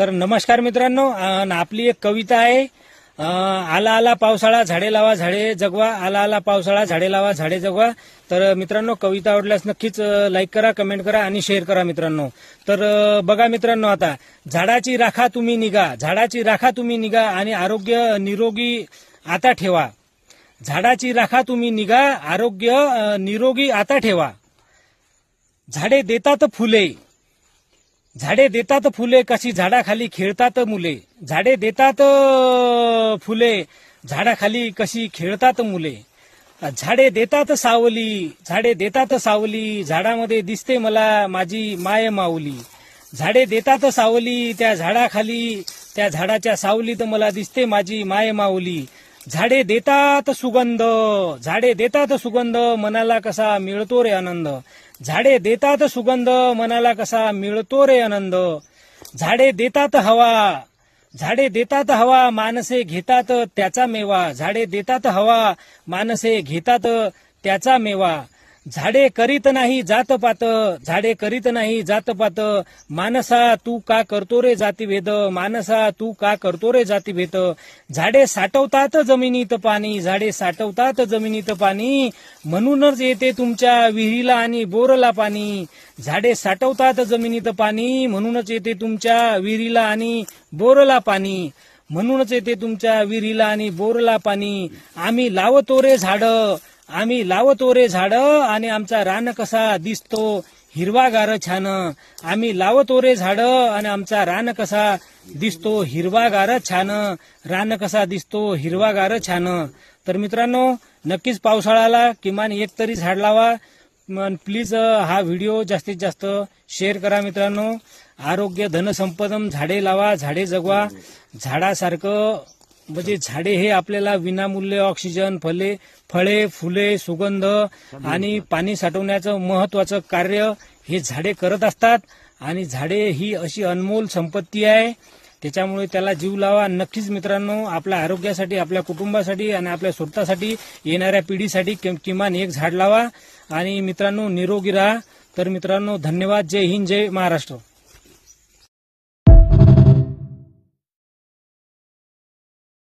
तर नमस्कार मित्रांनो आपली एक कविता आहे आला आला पावसाळा झाडे लावा झाडे जगवा आला आला पावसाळा झाडे लावा झाडे जगवा. तर मित्रांनो कविता आवडल्यास नक्कीच लाईक करा कमेंट करा आणि शेअर करा मित्रांनो. तर बघा मित्रांनो आता झाडाची राखा तुम्ही निघा झाडाची राखा तुम्ही निघा आणि आरोग्य निरोगी आता ठेवा. झाडाची राखा तुम्ही निघा आरोग्य निरोगी आता ठेवा. झाडे देतात फुले झाडे देतात फुले कशी झाडाखाली खेळतात मुले. झाडे देतात फुले झाडाखाली कशी खेळतात मुले. झाडे देतात सावली झाडे देतात सावली झाडामध्ये दिसते मला माझी माय माऊली. झाडे देतात सावली त्या झाडाखाली त्या झाडाच्या सावलीत मला दिसते माझी माय माऊली. झाडे देतात सुगंध झाडे देतात सुगंध मनाला कसा मिळतो रे आनंद. झाडे देतात सुगंध मनाला कसा मिळतो रे आनंद. झाडे देतात हवा झाडे देतात हवा माणसे घेतात त्याचा मेवा. झाडे देतात हवा माणसे घेतात त्याचा मेवा. झाडे करीत नाही जात पात. झाडे करीत नाही जात पात. मानसा तू का करतो रे जातीभेद? मानसा तू का करतो रे जातीभेद? झाडे साठवतात जमिनीत पाणी झाडे साठवतात जमिनीत पाणी. म्हणूनच येते तुमच्या विहिरीला आणि बोरला पाणी. झाडे साठवतात जमिनीत पाणी म्हणूनच येते तुमच्या विहिरीला आणि बोरला पाणी. म्हणूनच येते तुमच्या विहिरीला आणि बोरला पाणी. आम्ही लावतो रे झाडं. आम्ही लावतो रे झाड आणि आमचा रान कसा दिसतो हिरवागार छान. आम्ही लावतो रे झाड आणि आमचा रान कसा दिसतो हिरवागार छान. रान कसा दिसतो हिरवागार छान. तर मित्रांनो नक्कीच पावसाळ्याला किमान एक तरी झाड लावा. प्लीज हा व्हिडिओ जास्तीत जास्त शेअर करा मित्रांनो. आरोग्य धनसंपदम झाडे लावा झाडे जगवा. झाडासारखं म्हणजे झाडे हे आपल्याला विनामूल्य ऑक्सिजन फले फळे फुले सुगंध आणि पाणी साठवण्याचं महत्वाचं कार्य हे झाडे करत असतात. आणि झाडे ही अशी अनमोल संपत्ती आहे. त्याच्यामुळे त्याला जीव लावा. नक्कीच मित्रांनो आपल्या आरोग्यासाठी आपल्या कुटुंबासाठी आणि आपल्या स्वतःसाठी येणाऱ्या पिढीसाठी किमान एक झाड लावा. आणि मित्रांनो निरोगी राहा. तर मित्रांनो धन्यवाद. जय हिंद जय महाराष्ट्र.